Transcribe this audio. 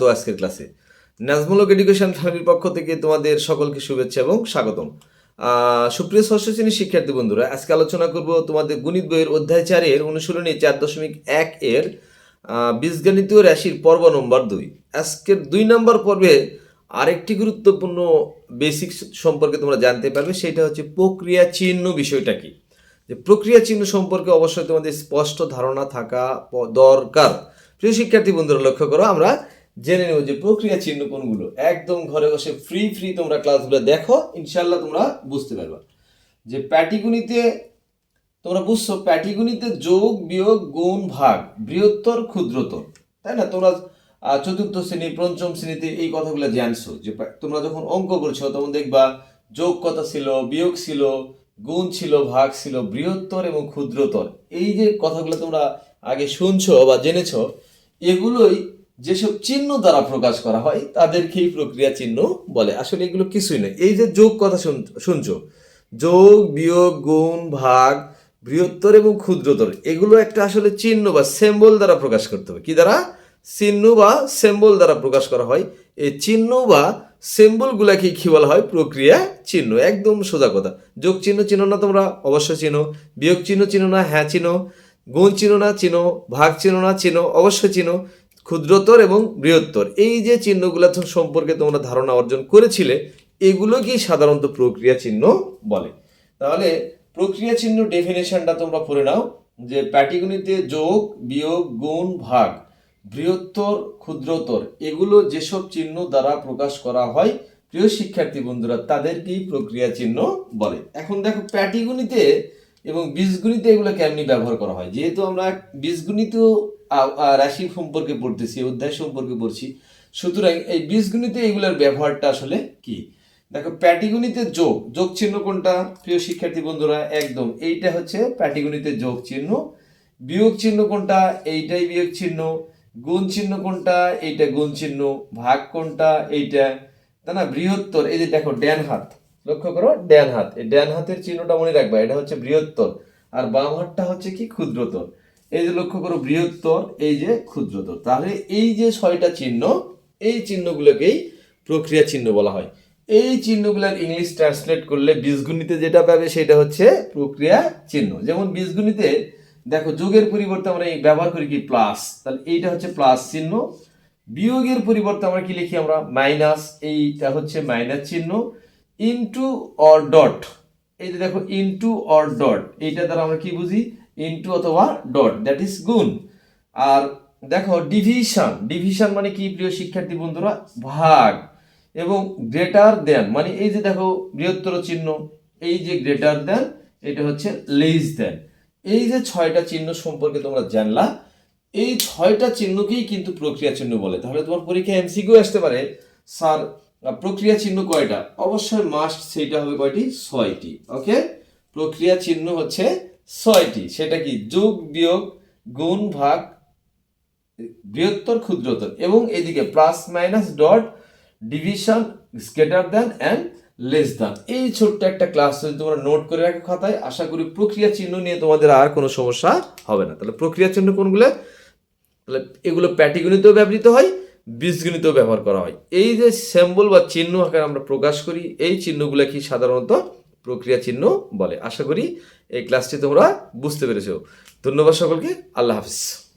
স্বাগত আজকের ক্লাসে। নাজমুলক এডুকেশন ফ্যামিলির পক্ষ থেকে তোমাদের সকলকে শুভেচ্ছা এবং স্বাগতম। সুপ্রিয় ষষ্ঠ শ্রেণির শিক্ষার্থী বন্ধুরা, আজকে আলোচনা করব তোমাদের গণিত বইয়ের অধ্যায় চারের অনুশীলনী চার দশমিক এক এর বীজগণিতীয় রাশির পর্ব নম্বর দুই। আজকের দুই নম্বর পর্বে আরেকটি গুরুত্বপূর্ণ বেসিক সম্পর্কে তোমরা জানতে পারবে, সেটা হচ্ছে প্রক্রিয়া চিহ্ন বিষয়টা কি। যে প্রক্রিয়া চিহ্ন সম্পর্কে অবশ্যই তোমাদের স্পষ্ট ধারণা থাকা দরকার। প্রিয় শিক্ষার্থী বন্ধুরা, লক্ষ্য করো, আমরা জেনে নেব যে প্রক্রিয়া চিহ্ন কোনগুলো। একদম ঘরে বসে ফ্রি ফ্রি তোমরা ক্লাসগুলো দেখো ইনশাল্লাহ তোমরা বুঝতে পারবা। যে প্যাটিগুনিতে, তোমরা বুঝছ, প্যাটিগুনিতে যোগ, বিয়োগ, গুণ, ভাগ, বৃহত্তর, ক্ষুদ্রতর। তাই না? তোমরা চতুর্থ শ্রেণি, পঞ্চম শ্রেণীতে এই কথাগুলো জানছো, যে তোমরা যখন অঙ্ক করছ, তখন দেখবা যোগ কত ছিল, বিয়োগ ছিল, গুণ ছিল, ভাগ ছিল, বৃহত্তর এবং ক্ষুদ্রতর। এই যে কথাগুলো তোমরা আগে শুনছো বা জেনেছো, এগুলোই যেসব চিহ্ন দ্বারা প্রকাশ করা হয় তাদেরকেই প্রক্রিয়া চিহ্ন বলে? আসলে এগুলো কিছুই নয় এই যে যোগ কথা শুন- শুনছো, যোগ, বিয়োগ, গুণ, ভাগ, বৃহত্তর এবং ক্ষুদ্রতর, এগুলো একটা আসলে চিহ্ন বা সিম্বল দ্বারা প্রকাশ করতে হবে। কি দ্বারা? চিহ্ন বা সিম্বল দ্বারা প্রকাশ করা হয়। এই চিহ্ন বা সিম্বলগুলাকে কি বলা হয়? প্রক্রিয়া চিহ্ন। একদম সোজা কথা। যোগ চিহ্ন চিহ্ন না তোমরা? অবশ্যই চিনো। বিয়োগ চিহ্ন চিহ্ন না? হ্যাঁ চিনো। গুণ চিহ্ন না? চিনো। ভাগ চিহ্ন না? চিনো। অবশ্যই চিনো। ক্ষুদ্রতর এবং বৃহত্তর। এই যে চিহ্নগুলো সম্পর্কে তোমরা ধারণা অর্জন করেছিলে এগুলোকেই সাধারণত প্রক্রিয়া চিহ্ন বলে। তাহলে প্রক্রিয়া চিহ্ন ডেফিনেশনটা তোমরা পড়ে নাও যে প্যাটিগনিতে যোগ বিয়োগ গুণ ভাগ বৃহত্তর ক্ষুদ্রতর এগুলো যেসব চিহ্ন দ্বারা প্রকাশ করা হয় প্রিয় শিক্ষার্থী বন্ধুরা তাদেরকেই প্রক্রিয়া চিহ্ন বলে। এখন দেখো প্যাটিগণিতে এবং বীজগণিতে এগুলো কেমনি ব্যবহার করা হয়? যেহেতু আমরা বীজগণিত আ- আ, রাশি সম্পর্কে পড়তেছি অধ্যায় সম্পর্কে পড়ছি। সুতরাং এই বীজগণিতে এগুলোর ব্যবহারটা আসলে কি? দেখো, প্যাটিগণিতে যোগ যোগ চিহ্ন কোনটা? প্রিয় শিক্ষার্থী বন্ধুরা, একদম, এইটা হচ্ছে প্যাটিগণিতে যোগ চিহ্ন। বিয়োগ চিহ্ন কোনটা? এইটাই বিয়োগ চিহ্ন। গুণ চিহ্ন কোনটা? এইটা গুণ চিহ্ন। ভাগ কোনটা? এইটা। তাই না? বৃহত্তর, এই যে দেখো, ড্যান হাত। লক্ষ্য করো, ড্যান হাত। এই ড্যান হাতের চিহ্নটা মনে রাখবা, এটা হচ্ছে বৃহত্তর। আর বাম হাতটা হচ্ছে কি? ক্ষুদ্রতর। এই যে লক্ষ্য করো বৃহত্তর, এই যে ক্ষুদ্রতর। তাহলে এই যে ছয়টা চিহ্ন, এই চিহ্নগুলোকেই প্রক্রিয়া চিহ্ন বলা হয়। এই চিহ্নগুলোর ইংলিশ ট্রান্সলেট করলে বীজগণিতে যেটা পাবে সেটা হচ্ছে প্রক্রিয়া চিহ্ন। যেমন বীজগণিতে, দেখো যোগের পরিবর্তে আমরা ব্যবহার করি কি প্লাস, তাহলে এইটা হচ্ছে প্লাস চিহ্ন। বিয়োগের পরিবর্তে আমরা কি লিখি আমরা? মাইনাস, এইটা হচ্ছে মাইনাস চিহ্ন। ইনটু অর ডট এই যে দেখো ইনটু অর ডট এইটা দ্বারা আমরা কি বুঝি? ইনটু অথবা ডট দ্যাট ইজ গুণ। আর দেখো ডিভিশন ডিভিশন মানে কি প্রিয় শিক্ষার্থী বন্ধুরা? ভাগ। এবং গ্রেটার দেন মানে এই যে দেখো, বৃহত্তর চিহ্ন, এই যে গ্রেটার দেন এটা হচ্ছে লেস দেন এই যে ছয়টা চিহ্ন সম্পর্কে তোমরা জানলা, এই ছয়টা চিহ্নকেই কিন্তু প্রক্রিয়া চিহ্ন বলে। তাহলে তোমার পরীক্ষায় এমসিকিউ আসতে পারে। স্যার, প্রক্রিয়া চিহ্ন কয়টা? অবশ্যই মাস্ট সেইটা হবে কয়টি? ছয়টি ওকে প্রক্রিয়া চিহ্ন হচ্ছে ছয়টি, সেটা কি? যোগ, বিয়োগ, গুণ, ভাগ, বৃহত্তর, ক্ষুদ্রতর এবং এদিকে plus minus dot division greater than and less than এই ছোট্ট একটা ক্লাস যদি তোমরা নোট করে রাখো খাতায়, আশা করি প্রক্রিয়া চিহ্ন নিয়ে তোমাদের আর কোনো সমস্যা হবে না। তাহলে প্রক্রিয়া চিহ্ন কোনগুলো? তাহলে এগুলো প্যাটিগণিতেও ব্যবহৃত হয়, বীজগণিতেও ব্যবহার করা হয়। এই যে সিম্বল বা চিহ্ন আকারে আমরা প্রকাশ করি, এই চিহ্নগুলো কি সাধারণত প্রক্রিয়া চিহ্ন বলে। আশা করি এই ক্লাসটি তোমরা বুঝতে পেরেছ। ধন্যবাদ সকলকে। আল্লাহ হাফিজ।